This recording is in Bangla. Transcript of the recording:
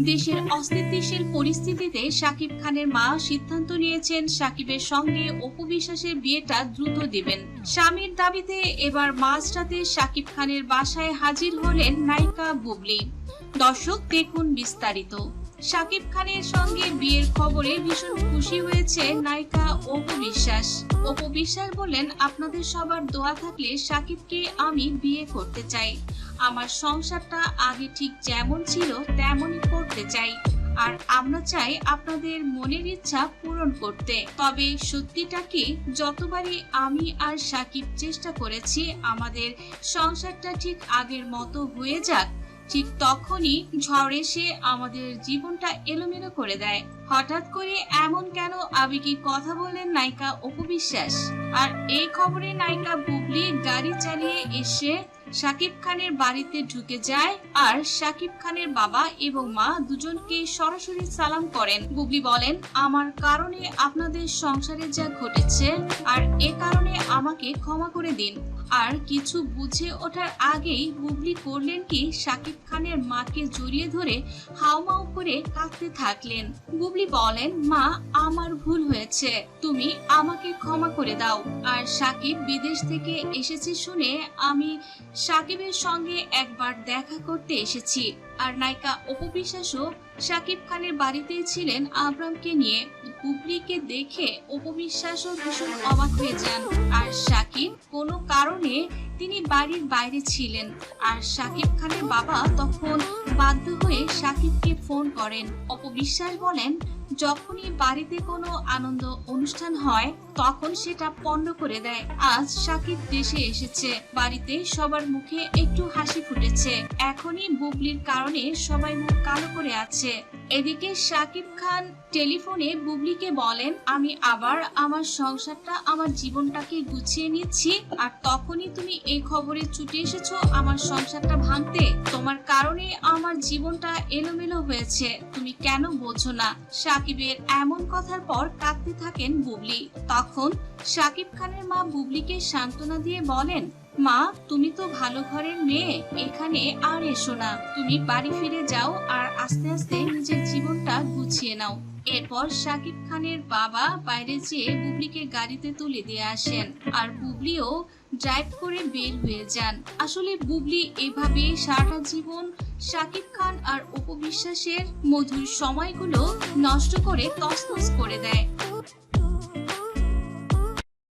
দেশের অস্থিতিশীল পরিস্থিতিতে শাকিব খানের মা সিদ্ধান্ত নিয়েছেন শাকিবের সঙ্গে অপু বিশ্বাসের বিয়েটা দ্রুত দিবেন। স্বামীর দাবিতে এবার মাঝরাতে সাকিব খানের বাসায় হাজির হলেন নায়িকা বুবলি। দর্শক, দেখুন বিস্তারিত। শাকিব খানের সঙ্গে বিয়ের খবরে ভীষণ খুশি হয়েছে নায়িকা অপু বিশ্বাস অপু বিশ্বাস বললেন আপনাদের সবার দোয়া থাকলে শাকিবকে আমি বিয়ে করতে চাই। আমার সংসারটা আগে ঠিক যেমন ছিল, তেমনই করতে চাই। আর আমরা চাই আপনাদের মনের ইচ্ছা পূরণ করতে। তবে সত্যিটা কি? যতবারই আমি আর সাকিব চেষ্টা করেছি, আমাদের সংসারটা ঠিক আগের মতো হয়ে যাক, ঠিক তখনই ঝড় এসে আমাদের জীবনটা এলোমেলো করে দেয়। হঠাৎ করে এমন কেন আবেগী কথা বললেন নায়িকা অপবিশ্বাস আর এই খবরে নায়িকা বুবলি গাড়ি চালিয়ে এসে শাকিব খানের বাড়িতে ঢুকে যায় আর শাকিব খানের বাবা এবং মা দুজনকে সরাসরি সালাম করেন। বুবলি বলেন, আমার কারণে আপনাদের সংসারে যা ঘটেছে আর এ কারণে আমাকে ক্ষমা করে দিন। আর কিছু বুঝে ওঠার আগেই বুবলি করলেন কি, শাকিব খানের মাকে জড়িয়ে ধরে হাউমাউ করে কাঁদতে থাকলেন। বুবলি বলেন, মা আমার ভুল হয়েছে। তুমি আমাকে ক্ষমা করে দাও। আর সাকিব বিদেশ থেকে এসেছে শুনে আমি সাকিবের সঙ্গে একবার দেখা করতে এসেছি। আর নায়িকা অপবিশ্বাসও সাকিব খানের বাড়িতেই ছিলেন আবরামকে নিয়ে। বুবলিকে দেখে অপু বিশ্বাসও ভীষণ অবাক হয়ে যান। আর সাকিব কোনো কারণে তিনি বাড়ির বাইরে ছিলেন। আর সাকিব খানের বাবা তখন বাধ্য হয়ে সাকিবকে ফোন করেন। অপবিশ্বাস বলেন যখনই বাড়িতে কোনো আনন্দ অনুষ্ঠান হয় তখন সেটা পণ্য করে দেয়। আজ সাকিব দেশে এসেছে। বাড়িতে সবার মুখে একটু হাসি ফুটেছে। এখনই বুবলির কারণে সবাই মুখ কালো করে আছে। এদিকে সাকিব খান টেলিফোনে বুবলিকে বলেন, আমি আবার আমার সংসারটা, আমার জীবনটাকে গুছিয়ে নিচ্ছি। আর তখনই তুমি এই খবরে ছুটে এসেছ আমার সংসারটা ভাঙতে। তোমার কারণে আমার জীবনটা এলোমেলো হয়েছে। তুমি কেন বোঝো না? সাকিবের এমন কথার পর কাঁদতে থাকেন বুবলি। তখন সাকিব খানের মা বুবলিকে সান্ত্বনা দিয়ে বলেন, মা, তুমি তো ভালো ঘরের মেয়ে, এখানে আর এসো না। তুমি বাড়ি ফিরে যাও আর আস্তে আস্তে নিজের জীবনটা গুছিয়ে নাও। এরপর সাকিব খানের বাবা বাইরে যেয়ে বুবলিকে গাড়িতে তুলে দিয়ে আসেন আর বুবলিও ড্রাইভ করে বের হয়ে যান। আসলে বুবলি এভাবে সারাটা জীবন সাকিব খান আর অপবিশ্বাসের মধুর সময়গুলো নষ্ট করে তছনছ করে দেয়।